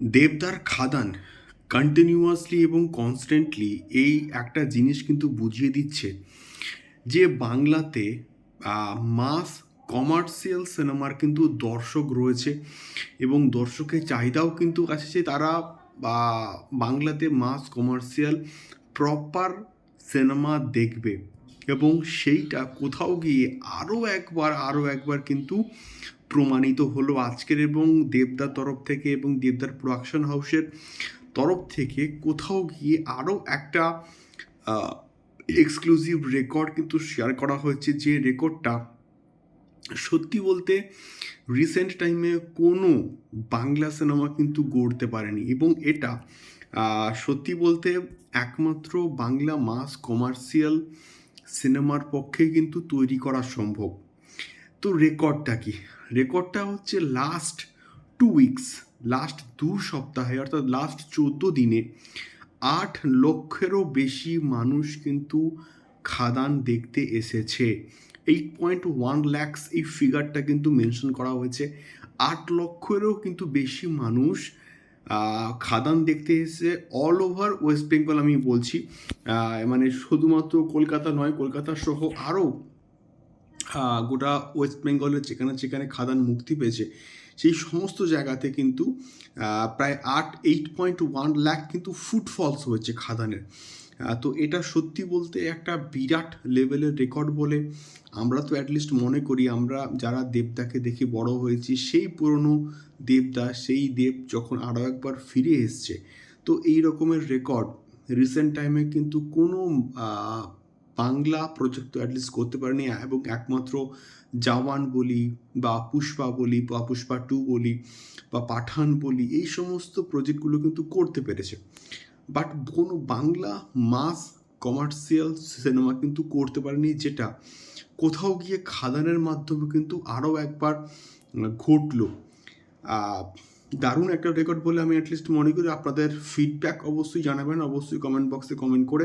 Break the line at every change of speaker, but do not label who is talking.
দেবদার খাদান কন্টিনিউয়াসলি এবং কনস্ট্যান্টলি এই একটা জিনিস কিন্তু বুঝিয়ে দিচ্ছে যে বাংলাতে মাস কমার্শিয়াল সিনেমার কিন্তু দর্শক রয়েছে এবং দর্শকের চাহিদাও কিন্তু আছে তারা বা বাংলাতে মাস কমার্শিয়াল প্রপার সিনেমা দেখবে। এবং সেইটা কোথাও গিয়ে আরও একবার আরও একবার কিন্তু প্রমাণিত হলো আজকের এবং দেবদার তরফ থেকে এবং দেবদার প্রোডাকশন হাউসের তরফ থেকে কোথাও গিয়ে আরও একটা এক্সক্লুসিভ রেকর্ড কিন্তু শেয়ার করা হয়েছে যে রেকর্ডটা সত্যি বলতে রিসেন্ট টাইমে কোনো বাংলা সিনেমা কিন্তু গড়তে পারেনি এবং এটা সত্যি বলতে একমাত্র বাংলা মাস কমার্শিয়াল সিনেমার পক্ষে কিন্তু তৈরি করা সম্ভব। তো রেকর্ডটা কি? রেকর্ডটা হচ্ছে লাস্ট টু উইকস লাস্ট দু সপ্তাহে, অর্থাৎ লাস্ট চোদ্দ দিনে আট লক্ষেরও বেশি মানুষ কিন্তু খাদান দেখতে এসেছে। এইট পয়েন্ট ওয়ান ল্যাক্স এই ফিগারটা কিন্তু মেনশন করা হয়েছে। আট লক্ষেরও কিন্তু বেশি মানুষ খাদান দেখতে এসে অল ওভার ওয়েস্ট বেঙ্গল আমি বলছি। মানে শুধুমাত্র কলকাতা নয়, কলকাতা সহ আরও গোটা ওয়েস্ট বেঙ্গলের যেখানে যেখানে খাদান মুক্তি পেয়েছে, সেই সমস্ত জায়গাতে কিন্তু প্রায় আট এইট পয়েন্ট ওয়ান লাখ কিন্তু ফুটফলস হয়েছে খাদানের। তো এটা সত্যি বলতে একটা বিরাট লেভেলের রেকর্ড বলে আমরা তো অ্যাটলিস্ট মনে করি, আমরা যারা দেবদাকে দেখে বড় হয়েছি, সেই পুরনো দেবদা, সেই দেব যখন আরও একবার ফিরে এসছে, তো এই রকমের রেকর্ড রিসেন্ট টাইমে কিন্তু কোনো বাংলা প্রজেক্ট তো অ্যাটলিস্ট করতে পারেনি, এবং একমাত্র জওয়ান বলি বা পুষ্পা বলি বা পুষ্পা টু বলি বা পাঠান বলি, এই সমস্ত প্রজেক্টগুলো কিন্তু করতে পেরেছে। বাট কোনো বাংলা মাস কমার্শিয়াল সিনেমা কিন্তু করতে পারেনি, যেটা কোথাও গিয়ে খাদানের মাধ্যমে কিন্তু আরও একবার ঘটলো। দারুণ একটা রেকর্ড বলে আমি অ্যাটলিস্ট মনে করি, আপনাদের ফিডব্যাক অবশ্যই জানাবেন, অবশ্যই কমেন্ট বক্সে কমেন্ট করে